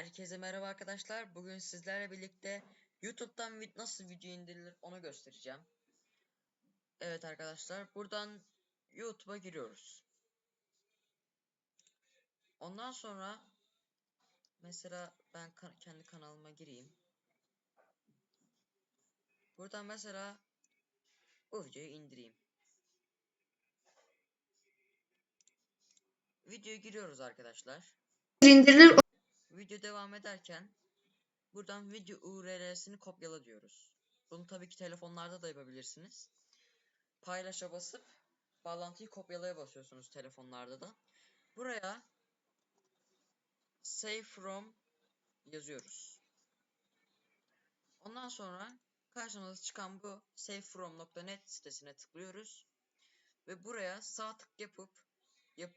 Herkese merhaba arkadaşlar. Bugün sizlerle birlikte YouTube'dan nasıl video indirilir onu göstereceğim. Evet arkadaşlar, buradan YouTube'a giriyoruz. Ondan sonra mesela ben ka- kendi kanalıma gireyim. Buradan mesela bu videoyu indireyim. Videoya giriyoruz arkadaşlar. indirilir. Video devam ederken buradan video URL'sini kopyala diyoruz. Bunu tabii ki telefonlarda da yapabilirsiniz. Paylaşa basıp bağlantıyı kopyalaya basıyorsunuz telefonlarda da. Buraya save from yazıyoruz. Ondan sonra karşımıza çıkan bu savefrom.net sitesine tıklıyoruz ve buraya sağ tık yapıp yap,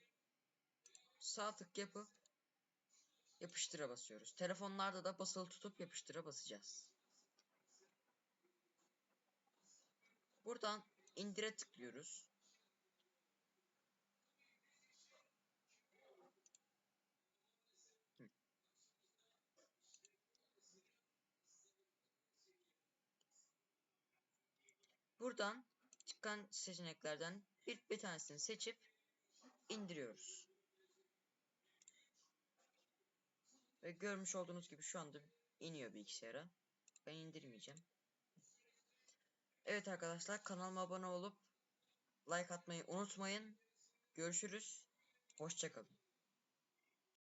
sağ tık yapıp yapıştıra basıyoruz. Telefonlarda da basılı tutup yapıştıra basacağız. Buradan indire tıklıyoruz. Buradan çıkan seçeneklerden bir, bir tanesini seçip indiriyoruz. Ve görmüş olduğunuz gibi şu anda iniyor bilgisayara. Ben indirmeyeceğim. Evet arkadaşlar kanalıma abone olup like atmayı unutmayın. Görüşürüz. Hoşçakalın.